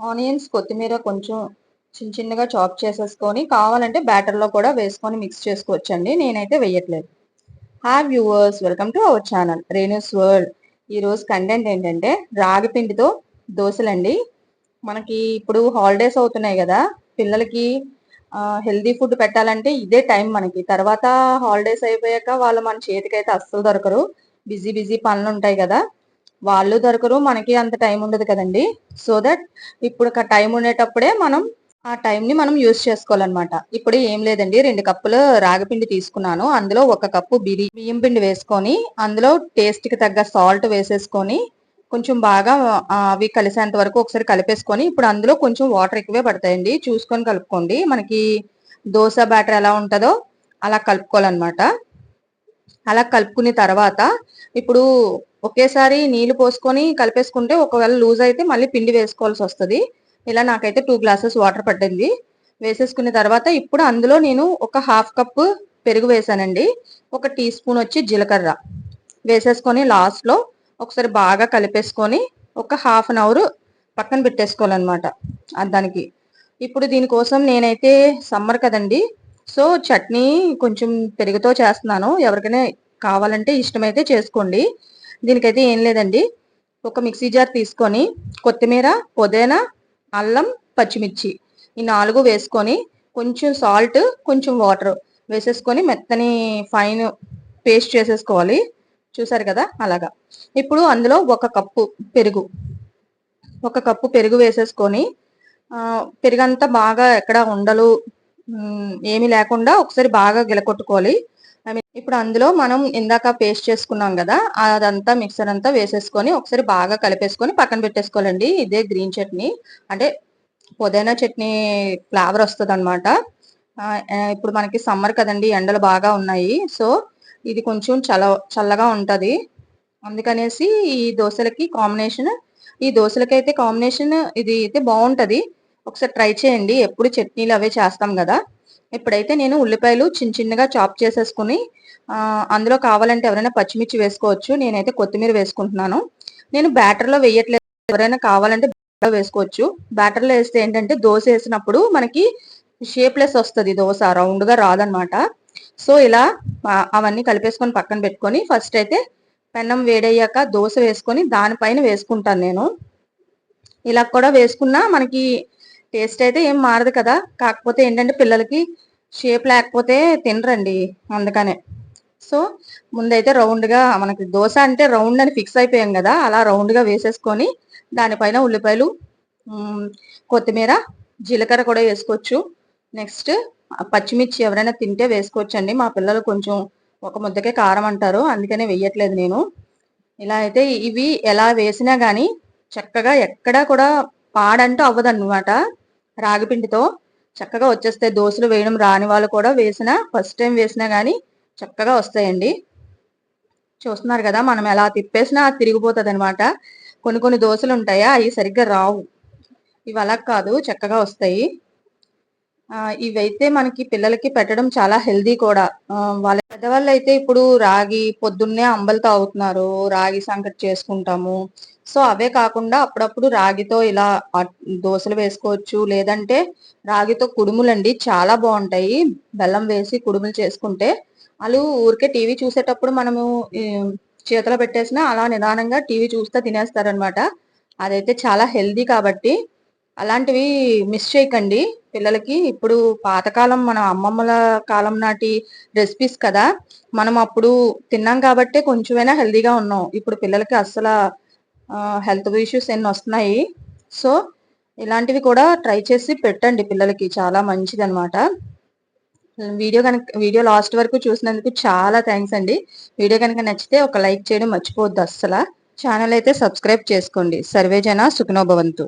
Onions కొత్తిమీర కొంచెం చిన్న చిన్నగా చాప్ చేసేసుకొని కావాలంటే బ్యాటర్లో కూడా వేసుకొని మిక్స్ చేసుకోవచ్చండి. నేనైతే వేయట్లేదు. Hi viewers welcome to our channel Renu's world ఈరోజు కంటెంట్ ఏంటంటే రాగి పిండితో దోశలండి. మనకి ఇప్పుడు హాలిడేస్ అవుతున్నాయి కదా పిల్లలకి హెల్దీ ఫుడ్ పెట్టాలంటే ఇదే టైం మనకి. తర్వాత హాలిడేస్ అయిపోయాక వాళ్ళు మన చేతికైతే అస్సలు దొరకరు. బిజీ బిజీ పనులు ఉంటాయి కదా. వాళ్ళు దొరకరు మనకి అంత టైం ఉండదు కదండి. సో దట్ ఇప్పుడు టైం ఉండేటప్పుడే మనం ఆ టైంని మనం యూజ్ చేసుకోవాలన్నమాట. ఇప్పుడు ఏం లేదండి రెండు కప్పులు రాగిపిండి తీసుకున్నాను. అందులో ఒక కప్పు బిరి బియ్యం పిండి వేసుకొని అందులో టేస్ట్కి తగ్గ సాల్ట్ వేసేసుకొని కొంచెం బాగా అవి కలిసేంత వరకు ఒకసారి కలిపేసుకొని ఇప్పుడు అందులో కొంచెం వాటర్ ఎక్కువే పడతాయండి. చూసుకొని కలుపుకోండి. మనకి దోశ బ్యాటర్ ఎలా ఉంటుందో అలా కలుపుకోవాలన్నమాట. అలా కలుపుకున్న తర్వాత ఇప్పుడు ఒకేసారి నీళ్ళు పోసుకొని కలిపేసుకుంటే ఒకవేళ లూజ్ అయితే మళ్ళీ పిండి వేసుకోవాల్సి వస్తుంది. ఇలా నాకైతే టూ గ్లాసెస్ వాటర్ పట్టింది. వేసేసుకున్న తర్వాత ఇప్పుడు అందులో నేను ఒక హాఫ్ కప్ పెరుగు వేసానండి. ఒక టీ స్పూన్ వచ్చి జీలకర్ర వేసేసుకొని లాస్ట్లో ఒకసారి బాగా కలిపేసుకొని ఒక హాఫ్ అన్ అవర్ పక్కన పెట్టేసుకోవాలన్నమాట. దానికి. ఇప్పుడు దీనికోసం నేనైతే సమ్మర్ కదండి సో చట్నీ కొంచెం పెరుగుతో చేస్తున్నాను. ఎవరికైనా కావాలంటే ఇష్టమైతే చేసుకోండి. దీనికైతే ఏం లేదండి. ఒక మిక్సీ జార్ తీసుకొని కొత్తిమీర పుదీనా అల్లం పచ్చిమిర్చి ఈ నాలుగు వేసుకొని కొంచెం సాల్ట్ కొంచెం వాటర్ వేసేసుకొని మెత్తని ఫైన్ పేస్ట్ చేసేసుకోవాలి. చూసారు కదా? అలాగా. ఇప్పుడు అందులో ఒక కప్పు పెరుగు. ఒక కప్పు పెరుగు వేసేసుకొని పెరుగంతా బాగా ఎక్కడ ఉండలు ఏమి లేకుండా ఒకసారి బాగా గిలకొట్టుకోవాలి. ఐ మీన్ ఇప్పుడు అందులో మనం ఇందాక పేస్ట్ చేసుకున్నాం కదా అదంతా మిక్సర్ అంతా వేసేసుకొని ఒకసారి బాగా కలిపేసుకొని పక్కన పెట్టేసుకోవాలండి. ఇదే గ్రీన్ చట్నీ. అంటే పుదీనా చట్నీ ఫ్లేవర్ వస్తుంది అనమాట ఇప్పుడు మనకి సమ్మర్ కదండి ఎండలు బాగా ఉన్నాయి. సో ఇది కొంచెం చల్ల చల్లగా ఉంటుంది. అందుకనేసి ఈ దోశలకి కాంబినేషన్ ఈ దోశలకి అయితే కాంబినేషన్ ఇది అయితే బాగుంటుంది. ఒకసారి ట్రై చేయండి. ఎప్పుడు చట్నీలు అవే చేస్తాం కదా. ఇప్పుడైతే నేను ఉల్లిపాయలు చిన్న చిన్నగా చాప్ చేసేసుకుని అందులో కావాలంటే ఎవరైనా పచ్చిమిర్చి వేసుకోవచ్చు. నేనైతే కొత్తిమీర వేసుకుంటున్నాను. నేను బ్యాటర్లో వేయట్లేదు. ఎవరైనా కావాలంటే వేసుకోవచ్చు. బ్యాటర్లో వేస్తే ఏంటంటే దోశ వేసినప్పుడు మనకి షేప్లెస్ వస్తుంది దోశ. రౌండ్గా రాదనమాట సో ఇలా అవన్నీ కలిపేసుకొని పక్కన పెట్టుకొని ఫస్ట్ అయితే పెన్నం వేడయ్యాక దోశ వేసుకొని దానిపైన వేసుకుంటాను నేను. ఇలా కూడా వేసుకున్నా మనకి టేస్ట్ అయితే ఏం మారదు కదా. కాకపోతే ఏంటంటే పిల్లలకి షేప్ లేకపోతే తినరండి అందుకనే. సో ముందైతే రౌండ్గా మనకి దోశ అంటే రౌండ్ అని ఫిక్స్ అయిపోయాం కదా. అలా రౌండ్గా వేసేసుకొని దానిపైన ఉల్లిపాయలు కొత్తిమీర జీలకర్ర కూడా వేసుకోవచ్చు. నెక్స్ట్ పచ్చిమిర్చి ఎవరైనా తింటే వేసుకోవచ్చండి. మా పిల్లలు కొంచెం ఒక ముద్దకే కారం అంటారు. అందుకనే వెయ్యట్లేదు నేను. ఇలా అయితే ఇవి ఎలా వేసినా కానీ చక్కగా ఎక్కడా కూడా పాడంటూ అవ్వదన్నమాట. రాగిపిండితో చక్కగా వచ్చేస్తే దోశలు వేయడం రాని వాళ్ళు కూడా వేసినా ఫస్ట్ టైం వేసినా కానీ చక్కగా వస్తాయండి. చూస్తున్నారు కదా మనం ఎలా తిప్పేసినా తిరిగిపోతుంది అనమాట కొన్ని కొన్ని దోశలు ఉంటాయా? అవి సరిగ్గా రావు. ఇవి అలా కాదు చక్కగా వస్తాయి. ఇవైతే మనకి పిల్లలకి పెట్టడం చాలా హెల్దీ కూడా. వాళ్ళ పెద్దవాళ్ళు అయితే ఇప్పుడు రాగి పొద్దున్నే అంబలు తాగుతున్నారు రాగి సంకటి చేసుకుంటాము. సో అవే కాకుండా అప్పుడప్పుడు రాగితో ఇలా దోశలు వేసుకోవచ్చు. లేదంటే రాగితో కుడుములండి చాలా బాగుంటాయి. బెల్లం వేసి కుడుములు చేసుకుంటే వాళ్ళు ఊరికే టీవీ చూసేటప్పుడు మనము చేతిలో పెట్టేసినా అలా నిదానంగా టీవీ చూస్తే తినేస్తారనమాట అదైతే చాలా హెల్దీ కాబట్టి అలాంటివి మిస్ చేయకండి. పిల్లలకి ఇప్పుడు పాతకాలం మన అమ్మమ్మల కాలం నాటి రెసిపీస్ కదా మనం అప్పుడు తిన్నాం కాబట్టే కొంచెమైనా హెల్దీగా ఉన్నాం. ఇప్పుడు పిల్లలకి అస్సలు హెల్త్ ఇష్యూస్ ఎన్ని వస్తున్నాయి. సో ఇలాంటివి కూడా ట్రై చేసి పెట్టండి పిల్లలకి. చాలా మంచిది అనమాట వీడియో కనుక వీడియో లాస్ట్ వరకు చూసినందుకు చాలా థ్యాంక్స్ అండి. వీడియో కనుక నచ్చితే ఒక లైక్ చేయడం మర్చిపోవద్దు అస్సలు. ఛానల్ అయితే సబ్స్క్రైబ్ చేసుకోండి. సర్వేజన సుఖనోభవంతు